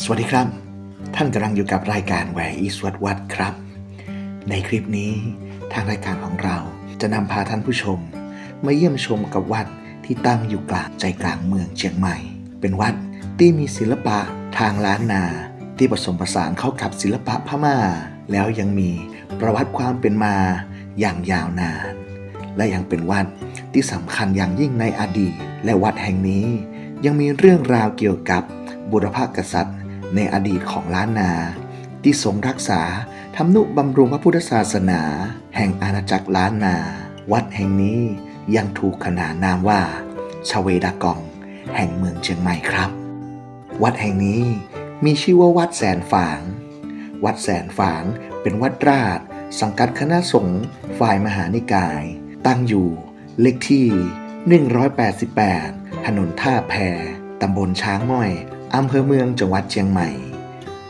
สวัสดีครับ ท่านกำลังอยู่กับรายการแหวอีสวัดวัดครับ ในคลิปนี้ทางรายการของเราจะนำพาท่านผู้ชม มาเยี่ยมชมกับวัดที่ตั้งอยู่กลางใจกลางเมืองเชียงใหม่ เป็นวัดที่มีศิลปะทางล้านนา ที่ผสมผสานเข้ากับศิลปะพม่า แล้วยังมีประวัติความเป็นมาอย่างยาวนาน และยังเป็นวัดที่สำคัญอย่างยิ่งในอดีต และวัดแห่งนี้ยังมีเรื่องราวเกี่ยวกับบุรพกษัตริย์ ในอดีตของล้านนา ที่ทรงรักษาทำนุบำรุงพระพุทธศาสนา แห่งอาณาจักรล้านนา วัดแห่งนี้ยังถูกขนานนามว่าชเวดากอง แห่งเมืองเชียงใหม่ครับ วัดแห่งนี้มีชื่อว่าวัดแสนฝาง วัดแสนฝางเป็นวัดราช สังกัดคณะสงฆ์ฝ่ายมหานิกาย ตั้งอยู่เลขที่ 188 ถนนท่าแพตำบลช้างม้อย อำเภอเมืองจังหวัดเชียงใหม่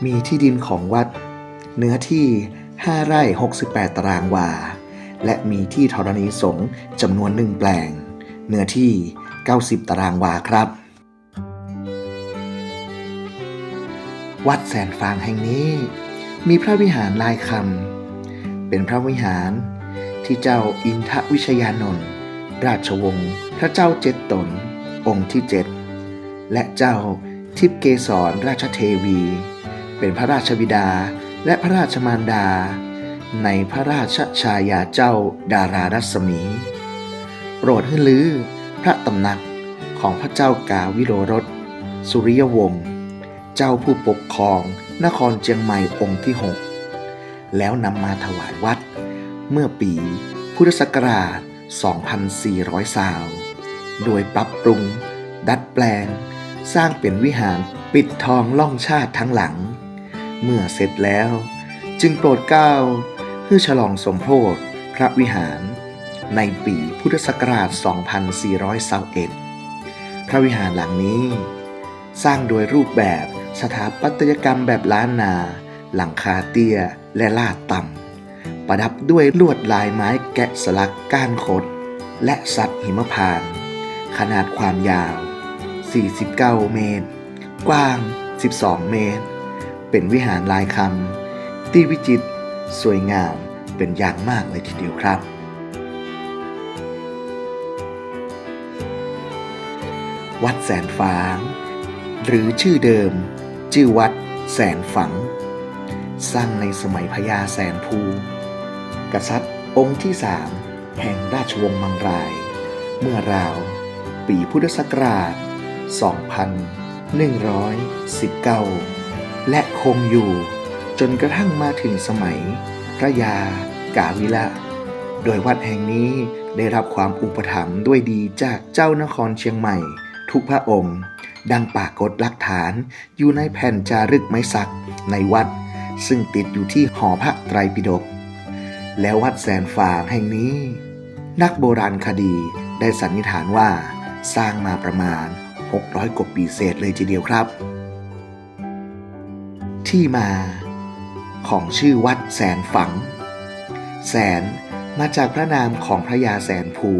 มีที่ดินของวัด เนื้อที่ 5 ไร่ 68 ตารางวา และมีที่ธรณีสงฆ์จำนวนหนึ่งแปลง เนื้อที่ 90 ตารางวาครับ วัดแสนฟางแห่งนี้ มีพระวิหารลายคำเป็นพระวิหารที่เจ้าอินทวิชยานนท์ราชวงศ์พระเจ้าเจ็ดตน องค์ที่เจ็ดและเจ้า ทิพเกษรราชเทวี เป็นพระราชบิดาและพระราชมารดา ในพระราชชายาเจ้าดารารัศมี โปรดให้ลือพระตำหนักของพระเจ้ากาวิโรรสสุริยวงศ์เจ้าผู้ปกครองนครเชียงใหม่องค์ที่6แล้วนำมาถวายวัด เมื่อปีพุทธศักราช 2400สาวโดยปรับปรุง ดัดแปลง สร้างเป็นวิหารปิดทองล่องชาติทั้งหลัง เมื่อเสร็จแล้ว จึงโปรดเกล้าเพื่อฉลองสมโพธิพระวิหาร ในปีพุทธศักราช 2421 พระวิหารหลังนี้ สร้างโดยรูปแบบสถาปัตยกรรมแบบล้านนา หลังคาเตี้ยและลาดต่ำ ประดับด้วยลวดลายไม้แกะสลักก้านคด และสัตว์หิมพานต์ขนาดความยาว 49 เมตร กว้าง 12 เมตร เป็นวิหารลายคำที่วิจิตรสวยงามเป็นอย่างมากเลยทีเดียวครับ วัดแสนฝาง หรือชื่อเดิม ชื่อวัดแสนฝัง สร้างในสมัยพญาแสนภู กษัตริย์องค์ที่สามแห่งราชวงศ์มังราย เมื่อราวปีพุทธศักราช 2119 และคงอยู่จนกระทั่งมาถึงสมัย พระยากาวิละ โดยวัดแห่งนี้ได้รับความอุปถัมภ์ด้วยดีจากเจ้านครเชียงใหม่ ทุกพระองค์ ดังปากฏหลักฐานอยู่ในแผ่นจารึกไม้สักในวัด ซึ่งติดอยู่ที่หอพระไตรปิฎกแล้ววัดแสนฝางแห่งนี้ นักโบราณคดีได้สันนิษฐานว่าสร้างมาประมาณ 600 กว่าปีเศษเลยทีเดียวครับ ที่มา ของชื่อวัดแสนฝัง แสนมาจากพระนามของพระยาแสนภู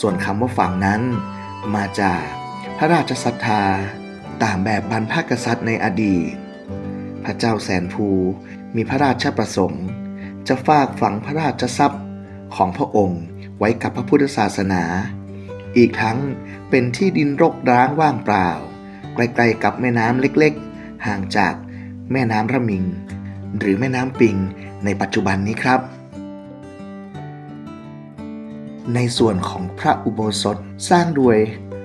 ส่วนคำว่าฝังนั้น มาจากพระราชศรัทธาตามแบบบรรพกษัตริย์ในอดีต พระเจ้าแสนภูมีพระราชประสงค์ จะฝากฝังพระราชทรัพย์ของพระองค์ไว้กับพระพุทธศาสนา อีกทั้งเป็นที่ดินรกร้างว่างเปล่า ใกล้ๆกับแม่น้ำเล็กๆ ห่างจากแม่น้ำระมิง หรือแม่น้ำปิงในปัจจุบันนี้ครับ ในส่วนของพระอุโบสถสร้างด้วย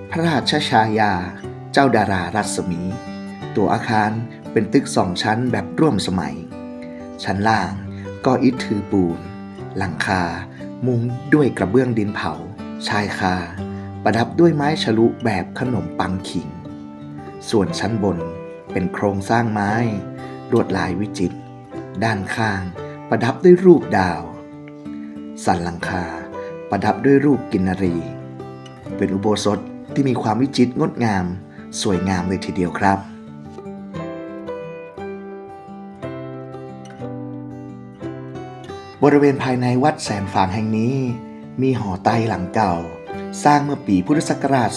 พระราชชายา เจ้าดารารัศมี ตัวอาคารเป็นตึกสองชั้นแบบร่วมสมัย ชั้นล่างก็อิฐถือปูน หลังคา มุงด้วยกระเบื้องดินเผา ชายคา ประดับด้วยไม้ฉลุแบบขนมปังขิง ส่วนชั้นบนเป็นโครงสร้างไม้ลวดลายวิจิตรด้านข้างประดับด้วยรูปดาว สันหลังคาประดับด้วยรูปกินนรี เป็นอุโบสถที่มีความวิจิตรงดงาม สวยงามเลยทีเดียวครับ บริเวณภายในวัดแสนฝางแห่งนี้ มีหอไตหลังเก่า สร้างเมื่อปีพุทธศักราช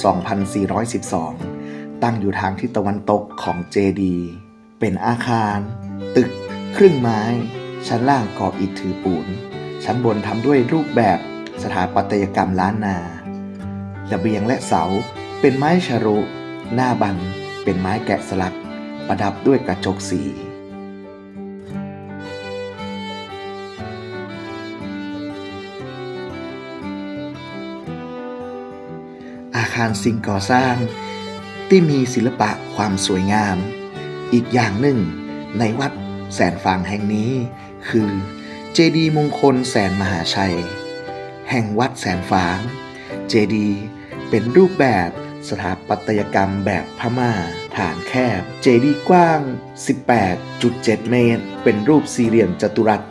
2412 ตั้งอยู่ทางทิศตะวันตกของเจดี เป็นอาคาร ตึก ครึ่งไม้ ชั้นล่างก่ออิฐถือปูน ชั้นบนทำด้วยรูปแบบสถาปัตยกรรมล้านนาระเบียงและเสาเป็นไม้ชะรุ หน้าบัน เป็นไม้แกะสลัก ประดับด้วยกระจกสี อาคารสิ่งก่อสร้าง ที่มีศิลปะความสวยงาม อีกอย่างหนึ่ง ในวัดแสนฟางแห่งนี้ คือเจดีย์มงคลแสนมหาชัย แห่งวัดแสนฟาง เจดีย์เป็นรูปแบบสถาปัตยกรรมแบบพม่า ฐานแคบ เจดีย์กว้าง 18.7 เมตร เป็นรูปสี่เหลี่ยมจัตุรัส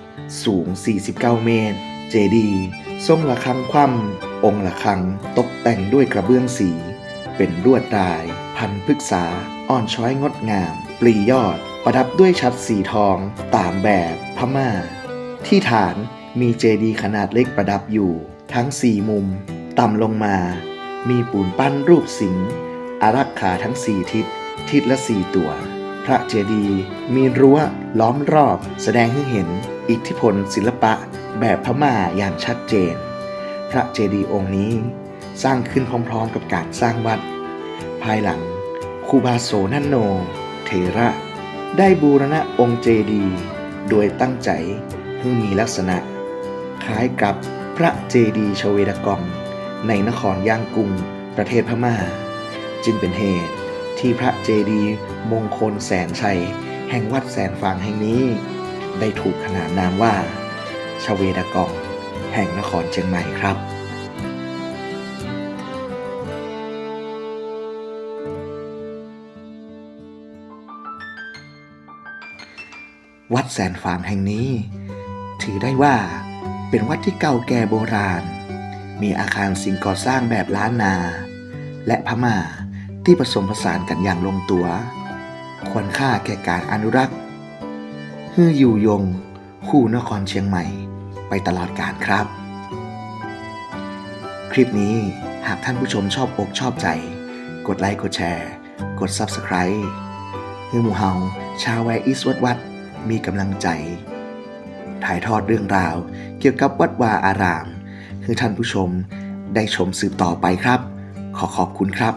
สูง 49 เมตร เจดีย์ทรงระฆังคว่ำ องค์ระฆังตกแต่งด้วยกระเบื้องสี เป็นลวดลาย พันพฤกษา อ่อนช้อยงดงาม ปลียอด ประดับด้วยชัดสีทอง ตามแบบพม่า ที่ฐานมีเจดีย์ขนาดเล็กประดับอยู่ ทั้งสี่มุม ต่ำลงมา มีปูนปั้นรูปสิงห์อารักขาทั้งสี่ทิศ ทิศละสี่ตัว พระเจดีย์มีรั้วล้อมรอบ แสดงให้เห็นอิทธิพลศิลปะแบบพม่าอย่างชัดเจน พระเจดีย์องค์นี้สร้างขึ้นพร้อมๆกับการสร้างวัด ภายหลังคูบาโสนันโนเถระ ได้บูรณะองค์เจดีย์โดยตั้งใจให้มีลักษณะ คล้ายกับพระเจดีย์ชเวดกองในนครย่างกุ้งประเทศพม่า จึงเป็นเหตุที่พระเจดีย์มงคลแสนชัย แห่งวัดแสนฟางแห่งนี้ ได้ถูกขนานนามว่าชเวดกอง แห่งนครเชียงใหม่ครับวัดแสนฟางแห่งนี้ ถือได้ว่าเป็นวัดที่เก่าแก่โบราณ มีอาคารสิ่งก่อสร้างแบบล้านนา และพม่าที่ผสมผสานกันอย่างลงตัว ควรค่าแก่การอนุรักษ์ฮืออยู่ยง คู่นครเชียงใหม่ ไปตลอดกาลครับ คลิปนี้หากท่านผู้ชมชอบอกชอบใจ กดไลค์กดแชร์ กด Subscribe ฮือหมูเฮาชาวแวอีสวัดวัดมีกำลังใจ ถ่ายทอดเรื่องราว เกี่ยวกับวัดวาอาราม คือท่านผู้ชมได้ชมสืบต่อไปครับ ขอขอบคุณครับ